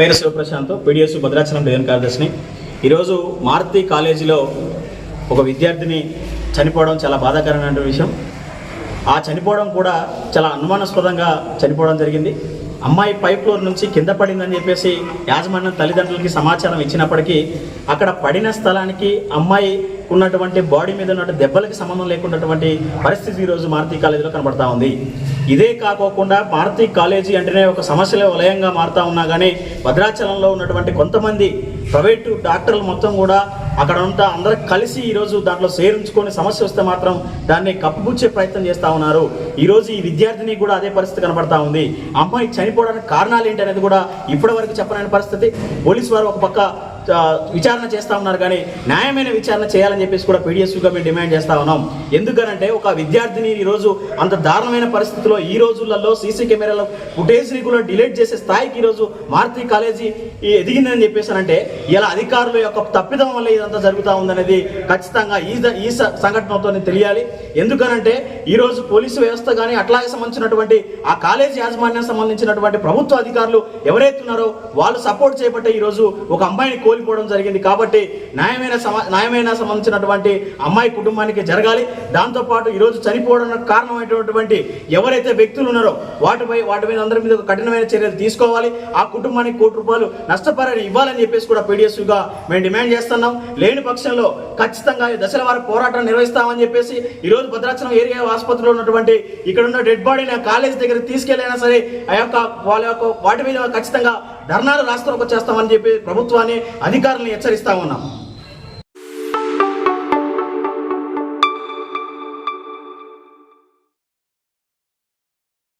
పేరు Siva Prasanth PDS Bhadrachalam division కార్యదర్శిని. ఈరోజు మారుతి కాలేజీలో ఒక విద్యార్థిని చనిపోవడం చాలా బాధాకరమైన విషయం. ఆ చనిపోవడం కూడా చాలా అనుమానాస్పదంగా చనిపోవడం జరిగింది. అమ్మాయి పై ఫ్లోర్ నుంచి కింద పడిందని చెప్పేసి యాజమాన్యం తల్లిదండ్రులకి సమాచారం ఇచ్చినప్పటికీ అక్కడ పడిన స్థలానికి అమ్మాయి ఉన్నటువంటి బాడీ మీద ఉన్న దెబ్బలకి సంబంధం లేకున్నటువంటి పరిస్థితి ఈరోజు మారుతి కాలేజీలో కనబడతా ఉంది. ఇదే కాకోకుండా మారుతి కాలేజీ అంటేనే ఒక సమస్యల వలయంగా మారుతా ఉన్నా కానీ భద్రాచలంలో ఉన్నటువంటి కొంతమంది ప్రైవేటు డాక్టర్లు మొత్తం కూడా అక్కడ ఉంటా అందరూ కలిసి ఈరోజు దాంట్లో సేరించుకొని సమస్య వస్తే మాత్రం దాన్ని కప్పుపుచ్చే ప్రయత్నం చేస్తూ ఉన్నారు. ఈరోజు ఈ విద్యార్థిని కూడా అదే పరిస్థితి కనబడతా ఉంది. అమ్మాయి చనిపోవడానికి కారణాలు ఏంటి అనేది కూడా ఇప్పటి వరకు చెప్పలేని పరిస్థితి. పోలీసు వారు ఒక పక్క విచారణ చేస్తా ఉన్నారు కానీ న్యాయమైన విచారణ చేయాలని చెప్పేసి కూడా పీడిఎస్గా మేము డిమాండ్ చేస్తా ఉన్నాం. ఎందుకనంటే ఒక విద్యార్థిని ఈరోజు అంత దారుణమైన పరిస్థితిలో ఈ రోజులలో సీసీ కెమెరాల ఫుటేజ్ని కూడా డిలీట్ చేసే స్థాయికి ఈరోజు మారుతి కాలేజీ ఎదిగిందని చెప్పేసానంటే ఇలా అధికారుల యొక్క తప్పిదం వల్ల ఇదంతా జరుగుతూ ఉందనేది ఖచ్చితంగా ఈ ఈ సంఘటనతో తెలియాలి. ఎందుకనంటే ఈరోజు పోలీసు వ్యవస్థ కానీ అట్లాగే సంబంధించినటువంటి ఆ కాలేజీ యాజమాన్యానికి సంబంధించినటువంటి ప్రభుత్వ అధికారులు ఎవరైతే ఉన్నారో వాళ్ళు సపోర్ట్ చేయబట్టే ఈరోజు ఒక అమ్మాయిని కోలి కోల్పోవడం జరిగింది. కాబట్టి న్యాయమైన సమ న్యాయమైన సంబంధించినటువంటి అమ్మాయి కుటుంబానికి జరగాలి. దాంతోపాటు ఈరోజు చనిపోవడానికి కారణమైనటువంటి ఎవరైతే వ్యక్తులు ఉన్నారో వాటిపై వాటి మీద అందరి మీద ఒక కఠినమైన చర్యలు తీసుకోవాలి. ఆ కుటుంబానికి కోటి రూపాయలు నష్టపరిహారం ఇవ్వాలని చెప్పేసి కూడా పీడిఎస్గా మేము డిమాండ్ చేస్తున్నాం. లేని పక్షంలో ఖచ్చితంగా ఈ దశల వారి పోరాటం నిర్వహిస్తామని చెప్పేసి ఈరోజు భద్రాచలం ఏరియా ఆసుపత్రిలో ఉన్నటువంటి ఇక్కడ ఉన్న డెడ్ బాడీని కాలేజ్ దగ్గర తీసుకెళ్ళైనా సరే ఆ యొక్క వాళ్ళ యొక్క వాటి మీద ఖచ్చితంగా ధర్నాలు రాష్ట్రంలోకి వచ్చేస్తామని చెప్పి ప్రభుత్వాన్ని అధికారులను హెచ్చరిస్తా ఉన్నాం.